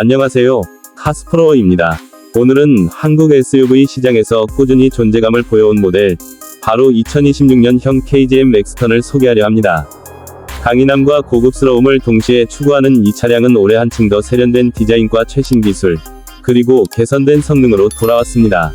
안녕하세요. 카스프로입니다. 오늘은 한국 SUV 시장에서 꾸준히 존재감을 보여온 모델, 바로 2026년형 KGM 렉스턴을 소개하려 합니다. 강인함과 고급스러움을 동시에 추구하는 이 차량은 올해 한층 더 세련된 디자인과 최신 기술, 그리고 개선된 성능으로 돌아왔습니다.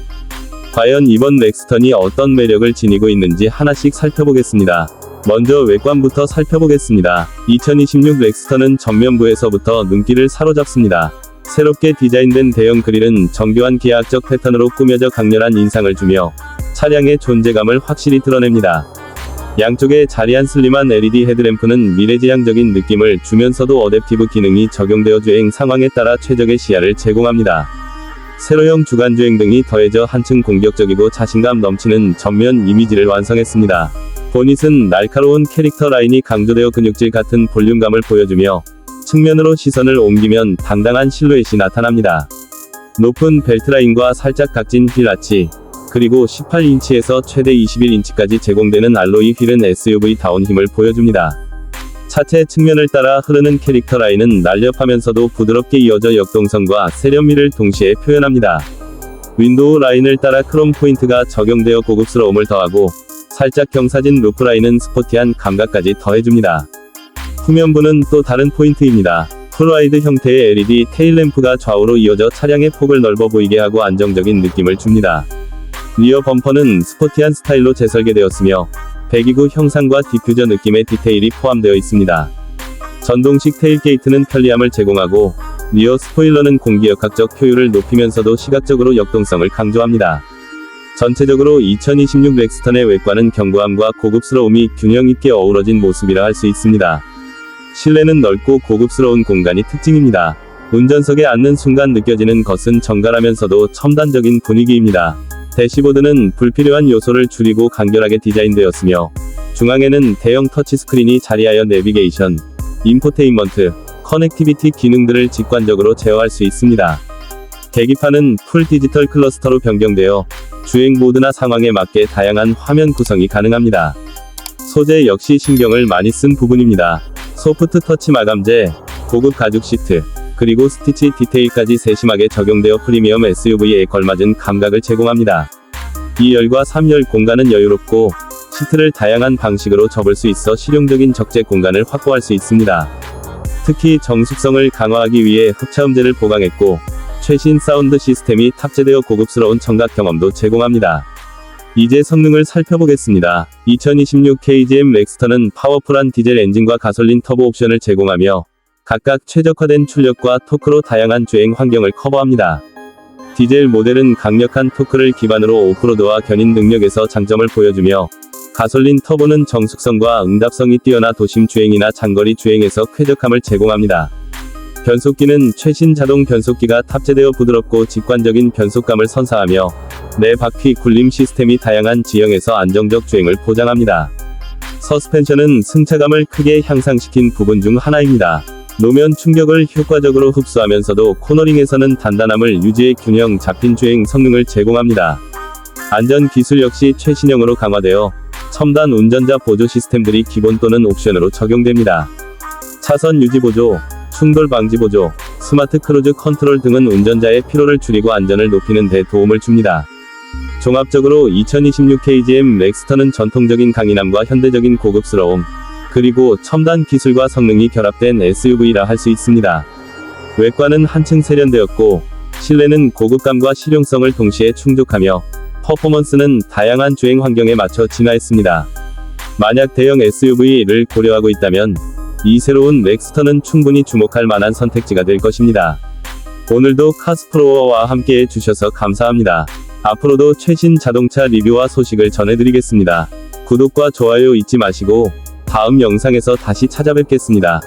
과연 이번 렉스턴이 어떤 매력을 지니고 있는지 하나씩 살펴보겠습니다. 먼저 외관부터 살펴보겠습니다. 2026 렉스턴은 전면부에서부터 눈길을 사로잡습니다. 새롭게 디자인된 대형 그릴은 정교한 기하학적 패턴으로 꾸며져 강렬한 인상을 주며 차량의 존재감을 확실히 드러냅니다. 양쪽에 자리한 슬림한 LED 헤드램프는 미래지향적인 느낌을 주면서도 어댑티브 기능이 적용되어 주행 상황에 따라 최적의 시야를 제공합니다. 세로형 주간주행 등이 더해져 한층 공격적이고 자신감 넘치는 전면 이미지를 완성했습니다. 보닛은 날카로운 캐릭터 라인이 강조되어 근육질 같은 볼륨감을 보여주며 측면으로 시선을 옮기면 당당한 실루엣이 나타납니다. 높은 벨트 라인과 살짝 각진 휠 아치, 그리고 18인치에서 최대 21인치까지 제공되는 알로이 휠은 SUV-다운 힘을 보여줍니다. 차체 측면을 따라 흐르는 캐릭터 라인은 날렵하면서도 부드럽게 이어져 역동성과 세련미를 동시에 표현합니다. 윈도우 라인을 따라 크롬 포인트가 적용되어 고급스러움을 더하고 살짝 경사진 루프 라인은 스포티한 감각까지 더해줍니다. 후면부는 또 다른 포인트입니다. 풀와이드 형태의 LED 테일램프가 좌우로 이어져 차량의 폭을 넓어 보이게 하고 안정적인 느낌을 줍니다. 리어 범퍼는 스포티한 스타일로 재설계되었으며 배기구 형상과 디퓨저 느낌의 디테일이 포함되어 있습니다. 전동식 테일 게이트는 편리함을 제공하고 리어 스포일러는 공기역학적 효율을 높이면서도 시각적으로 역동성을 강조합니다. 전체적으로 2026 렉스턴의 외관은 견고함과 고급스러움이 균형 있게 어우러진 모습이라 할 수 있습니다. 실내는 넓고 고급스러운 공간이 특징입니다. 운전석에 앉는 순간 느껴지는 것은 정갈하면서도 첨단적인 분위기입니다. 대시보드는 불필요한 요소를 줄이고 간결하게 디자인되었으며 중앙에는 대형 터치스크린이 자리하여 내비게이션, 인포테인먼트, 커넥티비티 기능들을 직관적으로 제어할 수 있습니다. 계기판은 풀 디지털 클러스터로 변경되어 주행 모드나 상황에 맞게 다양한 화면 구성이 가능합니다. 소재 역시 신경을 많이 쓴 부분입니다. 소프트 터치 마감재, 고급 가죽 시트, 그리고 스티치 디테일까지 세심하게 적용되어 프리미엄 SUV에 걸맞은 감각을 제공합니다. 2열과 3열 공간은 여유롭고 시트를 다양한 방식으로 접을 수 있어 실용적인 적재 공간을 확보할 수 있습니다. 특히 정숙성을 강화하기 위해 흡차음재를 보강했고 최신 사운드 시스템이 탑재되어 고급스러운 청각 경험도 제공합니다. 이제 성능을 살펴보겠습니다. 2026 KGM 렉스턴은 파워풀한 디젤 엔진과 가솔린 터보 옵션을 제공하며 각각 최적화된 출력과 토크로 다양한 주행 환경을 커버합니다. 디젤 모델은 강력한 토크를 기반으로 오프로드와 견인 능력에서 장점을 보여주며 가솔린 터보는 정숙성과 응답성이 뛰어나 도심 주행이나 장거리 주행에서 쾌적함을 제공합니다. 변속기는 최신 자동 변속기가 탑재되어 부드럽고 직관적인 변속감을 선사하며 내 바퀴 굴림 시스템이 다양한 지형에서 안정적 주행을 보장합니다. 서스펜션은 승차감을 크게 향상시킨 부분 중 하나입니다. 노면 충격을 효과적으로 흡수하면서도 코너링에서는 단단함을 유지해 균형 잡힌 주행 성능을 제공합니다. 안전 기술 역시 최신형으로 강화되어 첨단 운전자 보조 시스템들이 기본 또는 옵션으로 적용됩니다. 차선 유지 보조, 충돌 방지 보조, 스마트 크루즈 컨트롤 등은 운전자의 피로를 줄이고 안전을 높이는 데 도움을 줍니다. 종합적으로 2026 KGM 렉스턴은 전통적인 강인함과 현대적인 고급스러움, 그리고 첨단 기술과 성능이 결합된 SUV라 할 수 있습니다. 외관은 한층 세련되었고, 실내는 고급감과 실용성을 동시에 충족하며, 퍼포먼스는 다양한 주행 환경에 맞춰 진화했습니다. 만약 대형 SUV를 고려하고 있다면, 이 새로운 렉스턴은 충분히 주목할 만한 선택지가 될 것입니다. 오늘도 카스프로어와 함께 해주셔서 감사합니다. 앞으로도 최신 자동차 리뷰와 소식을 전해드리겠습니다. 구독과 좋아요 잊지 마시고, 다음 영상에서 다시 찾아뵙겠습니다.